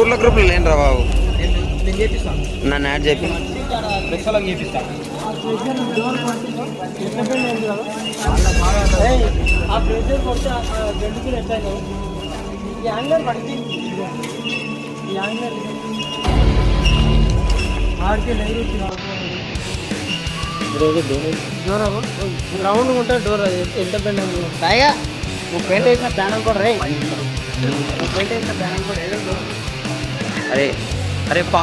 ఊర్ల గ్రూప్లో లేనురా బాబు. నన్ను యాడ్ చెప్పి రౌండ్ ఉంటే డోర్ ఎంత పెండ్ పైగా నువ్వు పెయింట్ వేసిన ప్యానల్ కూడా రే. నువ్వు పెయింట్ వేసిన ప్యానల్ కూడా ఏదో अरे अरे पा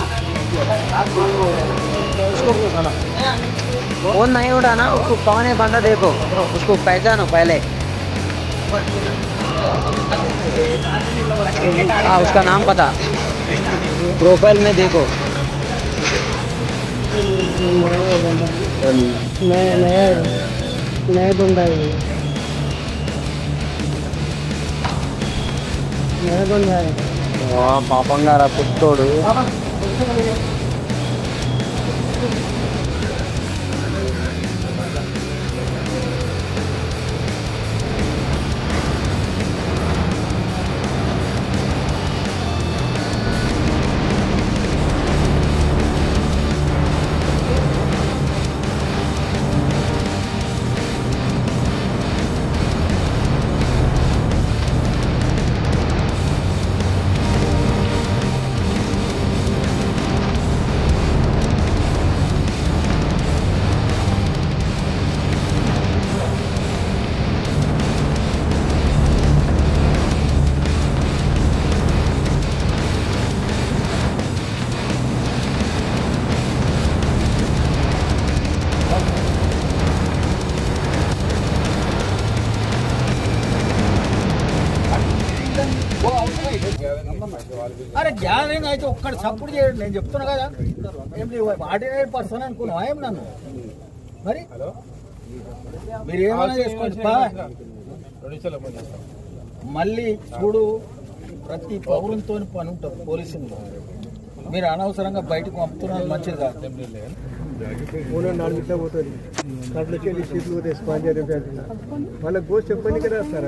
उसको फ़ोन नहीं उठाना उसको पाने बंदा देखो। उसको पहचानो पहले। हाँ उसका नाम पता। प्रोफ़ाइल में देखो। नया नया नया बंदा है नया बंदा है। పాపం గారా పుట్టోడు అరే గ్యాదరింగ్ అయితే ఒక్కడ సపోర్ట్ చేయడు నేను చెప్తున్నా కదా. ఏం ఆర్డినరీ పర్సన్ అనుకున్నావా ఏం నన్ను? మరి? మీరు ఏమైనా చేసుకోండి. మళ్ళీ చూడు ప్రతి పౌరులతో పని ఉంటుంది పోలీసులు మీరు అనవసరంగా బయటకు పంపుతున్నారు మంచిది కాదు. మూడు నాలుగు ఇట్లా పోతుంది. దాంట్లో వెళ్ళి సీట్లు పోతే స్పాంజర్ వాళ్ళకి గోస్ చెప్పండి కదా సార్.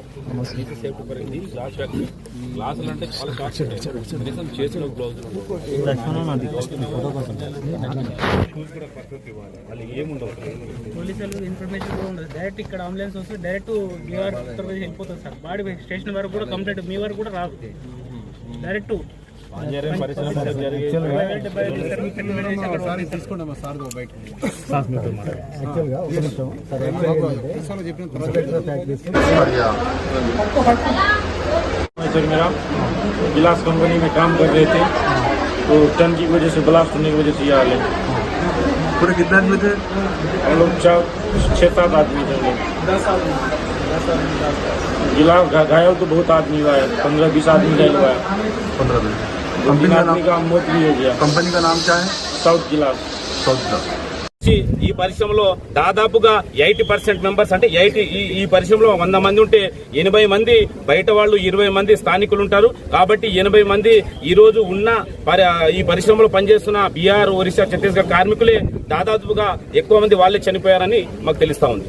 గ్లాసులు అంటే చాలా కనీసం గ్లౌజులు పోలీసులు ఇన్ఫర్మేషన్ కూడా ఉండదు. డైరెక్ట్ ఇక్కడ అంబులెన్స్ వస్తే డైరెక్ట్ బీఆర్ ఉత్తరప్రదేశ్ వెళ్ళిపోతుంది సార్. బాడీ స్టేషన్ వరకు కూడా కంప్లీట్. మీ వరకు కూడా రాదు. డైరెక్ట్ गिलास कंपनी में काम कर रहे थे तो टन की वजह से ब्लास्ट होने की वजह से ये हाल है। पूरे कितने आदमी थे? हम लोग चार छः सात आदमी थे गिलास घायल तो बहुत आदमी हुआ है पंद्रह बीस आदमी घायल हुआ है। पंद्रह बीस। दो तीन आदमी का मौत भी हो गया कंपनी का नाम क्या है साउथ गिलास साउथ ఈ పరిశ్రమలో దాదాపుగా ఎయిటీ పర్సెంట్ మెంబర్స్ అంటే ఎయిటీ ఈ ఈ పరిశ్రమలో వంద మంది ఉంటే ఎనభై మంది బయట వాళ్ళు ఇరవై మంది స్థానికులు ఉంటారు కాబట్టి ఎనభై మంది ఈ రోజు ఉన్న పరి- ఈ పరిశ్రమలో పనిచేస్తున్న బీహార్ ఒరిస్సా ఛత్తీస్గఢ్ కార్మికులే దాదాపుగా ఎక్కువ మంది వాళ్ళే చనిపోయారని మాకు తెలుస్తా ఉంది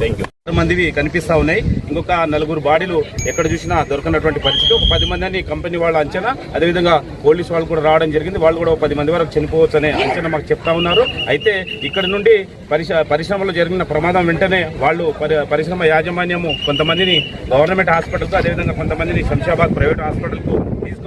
థ్యాంక్ యూ ఆరు మందివి కనిపిస్తా ఉన్నాయి. ఇంకొక నలుగురు బాడీలు ఎక్కడ చూసినా దొరకనటువంటి పరిస్థితి. ఒక పది మంది అని కంపెనీ వాళ్ళ అంచనా అదేవిధంగా పోలీసు వాళ్ళు కూడా రావడం జరిగింది. వాళ్ళు కూడా ఒక పది మంది వరకు చనిపోవచ్చు అనే అంచనా మాకు చెప్తా ఉన్నారు. అయితే ఇక్కడ నుండి పరిశ్రమలో జరిగిన ప్రమాదం వెంటనే వాళ్ళు పరి- పరిశ్రమ యాజమాన్యము కొంతమందిని గవర్నమెంట్ హాస్పిటల్కు అదేవిధంగా కొంతమందిని శంషాబాద్ ప్రైవేట్ హాస్పిటల్కు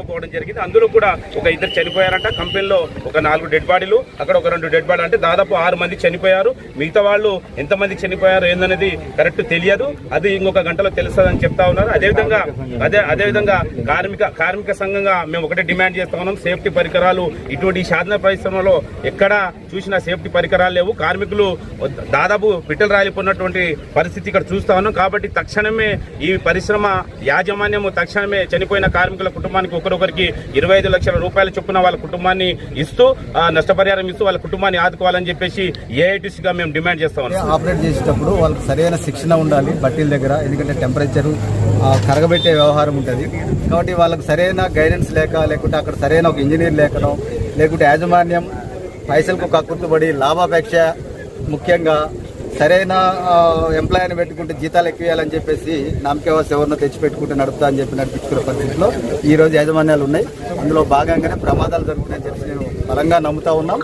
తీసుకుపోవడం జరిగింది. అందులో కూడా ఒక ఇద్దరు చనిపోయారంట. కంపెనీలో ఒక నాలుగు డెడ్ బాడీలు అక్కడ ఒక రెండు డెడ్ బాడీ అంటే దాదాపు ఆరు మంది చనిపోయారు. మిగతా వాళ్ళు ఎంతమంది చనిపోయారు ఏందనేది కరెక్ట్ తెలియదు. అది ఇంకొక గంటలో తెలుస్తుందని చెప్తా ఉన్నారు. అదేవిధంగా అదే అదేవిధంగా కార్మిక కార్మిక సంఘంగా మేము ఒకటే డిమాండ్ చేస్తా ఉన్నాం. సేఫ్టీ పరికరాలు ఇటువంటి సాధన పరిశ్రమలో ఎక్కడ చూసినా సేఫ్టీ పరికరాలు లేవు. కార్మికులు దాదాపు పిట్టలు రాలిపోయినటువంటి పరిస్థితి ఇక్కడ చూస్తా ఉన్నాం. కాబట్టి తక్షణమే ఈ పరిశ్రమ యాజమాన్యము తక్షణమే చనిపోయిన కార్మికుల కుటుంబానికి ఒకరు ఒకరికి ఇరవై ఐదు లక్షల రూపాయల చొప్పున వాళ్ళ కుటుంబాన్ని ఇస్తూ ఆ, నష్టపరిహారం ఇస్తూ వాళ్ళ కుటుంబాన్ని ఆదుకోవాలని చెప్పేసి ఏఐటీసీగా మేము డిమాండ్ చేస్తాం ఆపరేట్ చేసేటప్పుడు వాళ్ళకి సరైన శిక్షణ ఉండాలి బట్టీల దగ్గర ఎందుకంటే టెంపరేచర్ కరగబెట్టే వ్యవహారం ఉంటుంది. కాబట్టి వాళ్ళకి సరైన గైడెన్స్ లేక లేకుంటే అక్కడ సరైన ఒక ఇంజనీర్ లేకనో లేకుంటే యాజమాన్యం పైసలకు కక్కుర్తుబడి లాభాపేక్ష ముఖ్యంగా సరైన ఎంప్లాయీని పెట్టుకుంటే జీతాలు ఎక్కువేయాలని చెప్పేసి నామకేవాస్ ఎవరినో తెచ్చి పెట్టుకుంటే నడుపుతా అని చెప్పి నడిపించుకునే పరిస్థితిలో ఈ రోజు యాజమాన్యాలు ఉన్నాయి. అందులో భాగంగానే ప్రమాదాలు జరుగుతున్నాయని చెప్పి నేను బలంగా నమ్ముతా ఉన్నాం.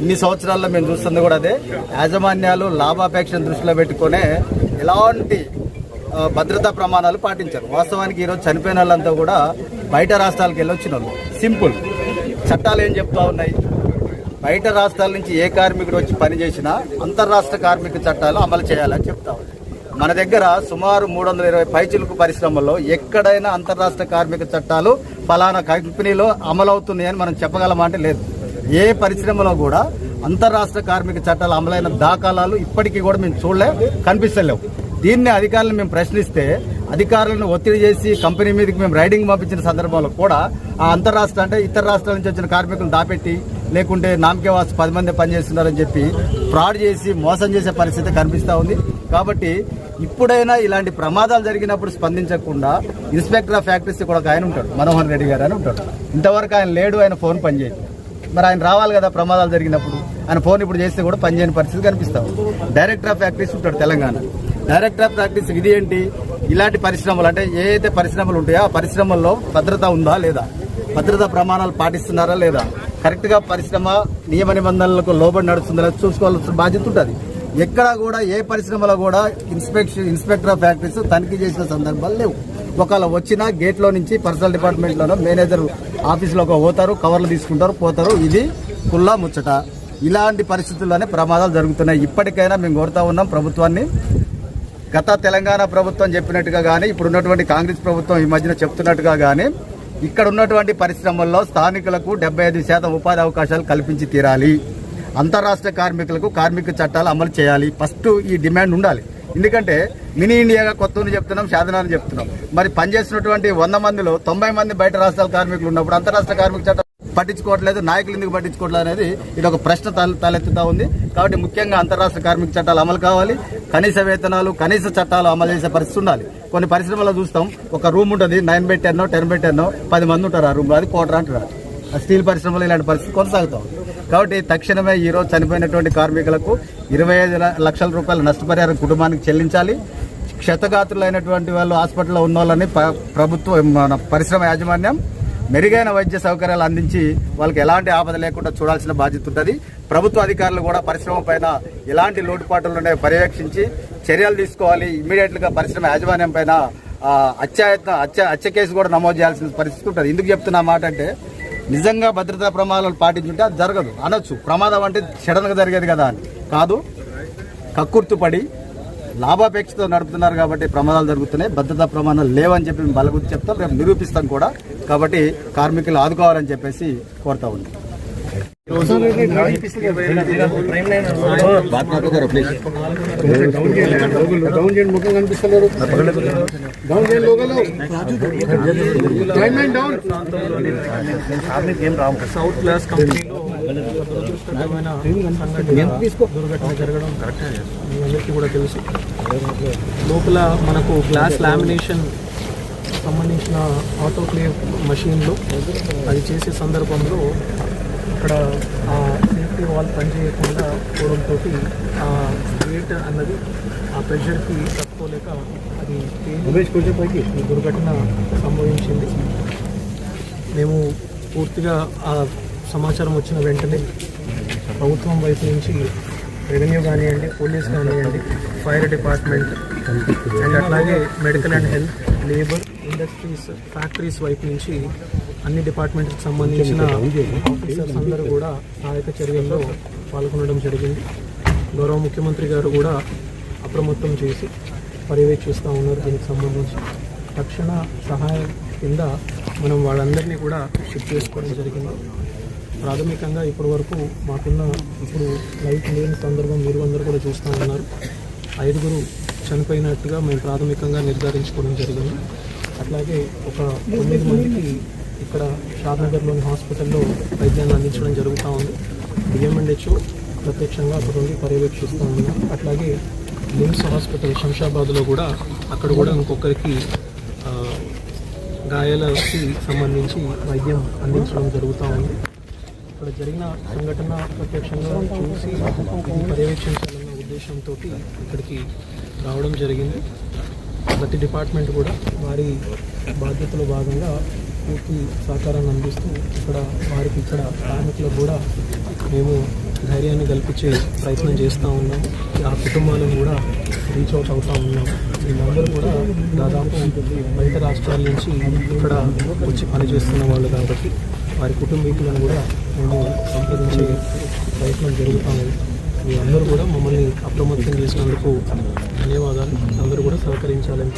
ఇన్ని సంవత్సరాల్లో మేము చూస్తుంది కూడా అదే. యాజమాన్యాలు లాభాపేక్షను దృష్టిలో పెట్టుకునే ఎలాంటి భద్రతా ప్రమాణాలు పాటించారు. వాస్తవానికి ఈరోజు చనిపోయిన వాళ్ళంతా కూడా బయట రాష్ట్రాలకు వెళ్ళి వచ్చిన వాళ్ళు సింపుల్. చట్టాలు ఏం చెప్తా ఉన్నాయి? బయట రాష్ట్రాల నుంచి ఏ కార్మికుడు వచ్చి పనిచేసినా అంతర్రాష్ట్ర కార్మిక చట్టాలు అమలు చేయాలని చెప్తా మన దగ్గర సుమారు మూడు వందల ఇరవై పైచిలుకు పరిశ్రమల్లో ఎక్కడైనా అంతర్రాష్ట్ర కార్మిక చట్టాలు ఫలానా కంపెనీలో అమలవుతున్నాయని మనం చెప్పగలమంటే లేదు. ఏ పరిశ్రమలో కూడా అంతర్రాష్ట్ర కార్మిక చట్టాలు అమలైన దాఖలాలు ఇప్పటికీ కూడా మేము చూడలే కనిపిస్తలేవు. దీన్ని అధికారులను మేము ప్రశ్నిస్తే అధికారులను ఒత్తిడి చేసి కంపెనీ మీదకి మేము రైడింగ్ పంపించిన సందర్భంలో కూడా ఆ అంతర్రాష్ట్ర అంటే ఇతర రాష్ట్రాల నుంచి వచ్చిన కార్మికులను దాపెట్టి లేకుంటే నామకే వాసు పది మంది పనిచేస్తున్నారని చెప్పి ఫ్రాడ్ చేసి మోసం చేసే పరిస్థితి కనిపిస్తూ ఉంది. కాబట్టి ఇప్పుడైనా ఇలాంటి ప్రమాదాలు జరిగినప్పుడు స్పందించకుండా ఇన్స్పెక్టర్ ఆఫ్ ఫ్యాక్టరీస్ కూడా ఒక ఆయన ఉంటాడు మనోహర్ రెడ్డి గారు అని ఉంటాడు. ఇంతవరకు ఆయన లేడు ఆయన ఫోన్ పనిచేయదు మరి ఆయన రావాలి కదా ప్రమాదాలు జరిగినప్పుడు. ఆయన ఫోన్ ఇప్పుడు చేస్తే కూడా పనిచేయని పరిస్థితి కనిపిస్తాం డైరెక్టర్ ఆఫ్ ఫ్యాక్టరీస్ ఉంటాడు తెలంగాణ. డైరెక్టర్ ఆఫ్ ఫ్యాక్టరీస్ ఇది ఏంటి? ఇలాంటి పరిశ్రమలు అంటే ఏ అయితే పరిశ్రమలు ఉంటాయో ఆ పరిశ్రమల్లో భద్రత ఉందా లేదా? భద్రతా ప్రమాణాలు పాటిస్తున్నారా లేదా? కరెక్ట్గా పరిశ్రమ నియమ నిబంధనలకు లోబడి నడుస్తుందా చూసుకోవాల్సిన బాధ్యత ఉంటుంది. ఎక్కడ కూడా ఏ పరిశ్రమలో కూడా ఇన్స్పెక్షన్ ఇన్స్పెక్టర్ ఆఫ్ ఫ్యాక్టరీస్ తనిఖీ చేసిన సందర్భాలు లేవు. ఒకవేళ వచ్చినా గేట్లో నుంచి పర్సనల్ డిపార్ట్మెంట్లోనో మేనేజర్ ఆఫీస్లోకి పోతారు కవర్లు తీసుకుంటారు పోతారు. ఇది కుల్లా ముచ్చట. ఇలాంటి పరిస్థితుల్లోనే ప్రమాదాలు జరుగుతున్నాయి. ఇప్పటికైనా మేము కోరుతా ఉన్నాం ప్రభుత్వాన్ని. గత తెలంగాణ ప్రభుత్వం చెప్పినట్టుగా కానీ ఇప్పుడు ఉన్నటువంటి కాంగ్రెస్ ప్రభుత్వం ఈ మధ్యన చెప్తున్నట్టుగా కానీ ఇక్కడ ఉన్నటువంటి పరిశ్రమల్లో స్థానికులకు డెబ్బై ఐదు శాతం ఉపాధి అవకాశాలు కల్పించి తీరాలి. అంతరాష్ట్ర కార్మికులకు కార్మిక చట్టాలు అమలు చేయాలి. ఫస్ట్ ఈ డిమాండ్ ఉండాలి. ఎందుకంటే మినీ ఇండియాగా కొత్తని చెప్తున్నాం సాధనాలు చెప్తున్నాం. మరి పనిచేసినటువంటి వంద మందిలో తొంభై మంది బయట రాష్ట్రాల కార్మికులు ఉన్నప్పుడు అంతరాష్ట్ర కార్మిక చట్టం పట్టించుకోవట్లేదు నాయకులు ఎందుకు పట్టించుకోవట్లేదు అనేది ఇది ఒక ప్రశ్న తల తలెత్తుతా ఉంది. కాబట్టి ముఖ్యంగా అంతరాష్ట్ర కార్మిక చట్టాలు అమలు కావాలి. కనీస వేతనాలు కనీస చట్టాలు అమలు చేసే పరిస్థితి ఉండాలి. కొన్ని పరిశ్రమలో చూస్తాం. ఒక రూమ్ ఉంటుంది nine by ten ten by ten పది మంది ఉంటారు ఆ రూమ్లో అది కోటర్ అంటారు. ఆ స్టీల్ పరిశ్రమలో ఇలాంటి పరిస్థితి కొనసాగుతాం. కాబట్టి తక్షణమే ఈరోజు చనిపోయినటువంటి కార్మికులకు ఇరవై ఐదు లక్షల రూపాయల నష్టపరిహారం కుటుంబానికి చెల్లించాలి. క్షతగాత్రులైనటువంటి వాళ్ళు హాస్పిటల్లో ఉన్న వాళ్ళని ప్రభుత్వం మన పరిశ్రమ యాజమాన్యం మెరుగైన వైద్య సౌకర్యాలు అందించి వాళ్ళకి ఎలాంటి ఆపద లేకుండా చూడాల్సిన బాధ్యత ఉంటుంది. ప్రభుత్వ అధికారులు కూడా పరిశ్రమ పైన ఎలాంటి లోటుపాట్లు ఉన్నాయో పర్యవేక్షించి చర్యలు తీసుకోవాలి. ఇమ్మీడియట్గా పరిశ్రమ యాజమాన్యం పైన అత్యాయత్న అత్య హత్య కేసు కూడా నమోదు చేయాల్సిన పరిస్థితి ఉంటుంది. ఎందుకు చెప్తున్నా మాట అంటే నిజంగా భద్రతా ప్రమాదాలు పాటించుంటే అది జరగదు. అనొచ్చు. ప్రమాదం అంటే సడన్గా జరిగేది కదా అని. కాదు. కక్కుర్తుపడి లాభాపేక్షతో నడుపుతున్నారు కాబట్టి ప్రమాదాలు జరుగుతున్నాయి. భద్రతా ప్రమాణాలు లేవని చెప్పి మేము బలగుద్ది చెప్తాం. రేపు నిరూపిస్తాం కూడా. కాబట్టి కార్మికులు ఆదుకోవాలని చెప్పేసి కోరుతా డౌన్ సౌత్ గ్లాస్ కంపెనీలో దుర్ఘటన జరగడం మీ అందరికీ కూడా తెలుసు. లోపల మనకు గ్లాస్ లామినేషన్ సంబంధించిన ఆటోక్లేవ్ మషీన్లో అది చేసే సందర్భంలో అక్కడ ఆ సేఫ్టీ వాల్ పనిచేయకుండా పోవడంతో ఆ గేట్ అన్నది ఆ ప్రెషర్కి తట్టుకోలేక అది పైకి ఈ దుర్ఘటన సంభవించింది మేము పూర్తిగా ఆ సమాచారం వచ్చిన వెంటనే ప్రభుత్వం వైపు నుంచి రెవెన్యూ కానివ్వండి పోలీస్ కానివ్వండి ఫైర్ డిపార్ట్మెంట్ అండ్ అట్లాగే medical and health labour industries factories వైపు నుంచి అన్ని డిపార్ట్మెంట్కి సంబంధించిన ఆఫీసర్స్ అందరూ కూడా సహాయక చర్యల్లో పాల్గొనడం జరిగింది. గౌరవ ముఖ్యమంత్రి గారు కూడా అప్రమత్తం చేసి పర్యవేక్షిస్తూ ఉన్నారు దీనికి సంబంధించి. తక్షణ సహాయం కింద మనం వాళ్ళందరినీ కూడా షిఫ్ట్ చేసుకోవడం జరిగింది. ప్రాథమికంగా ఇప్పటి వరకు మాకున్న ఇప్పుడు లైట్ లేని సందర్భం మీరు అందరూ కూడా చూస్తూ ఉన్నారు. ఐదుగురు చనిపోయినట్టుగా మేము ప్రాథమికంగా నిర్ధారించుకోవడం జరిగింది. అట్లాగే ఒక తొమ్మిది మందికి ఇక్కడ షాద్నగర్లోని హాస్పిటల్లో వైద్యాన్ని అందించడం జరుగుతూ ఉంది. డిఎంఎండ్హెచ్ఓ ప్రత్యక్షంగా అక్కడ ఉండి పర్యవేక్షిస్తూ ఉన్నాం అట్లాగే నిమ్స్ హాస్పిటల్ శంషాబాద్లో కూడా అక్కడ కూడా ఇంకొకరికి గాయాలకి సంబంధించి వైద్యం అందించడం జరుగుతూ ఉంది. ఇక్కడ జరిగిన సంఘటన ప్రత్యక్షంగా చూసి పర్యవేక్షించాలన్న ఉద్దేశంతో ఇక్కడికి రావడం జరిగింది. ప్రతి డిపార్ట్మెంట్ కూడా వారి బాధ్యతలో భాగంగా పూర్తి సహకారాన్ని అందిస్తూ ఇక్కడ వారికి ఇక్కడ కార్మికులకు కూడా మేము ధైర్యాన్ని కల్పించే ప్రయత్నం చేస్తూ ఉన్నాం. ఆ కుటుంబాలను కూడా రీచ్ అవుట్ అవుతూ ఉన్నాం. వీళ్ళందరూ కూడా దాదాపు బయట రాష్ట్రాల నుంచి ఇక్కడ వచ్చి పనిచేస్తున్న వాళ్ళు కాబట్టి వారి కుటుంబీకులను కూడా మేము సంప్రదించే ప్రయత్నం జరుగుతూ మీ అందరూ కూడా మమ్మల్ని అప్రమత్తం చేసినందుకు ధన్యవాదాలు. అందరూ కూడా సహకరించాలని.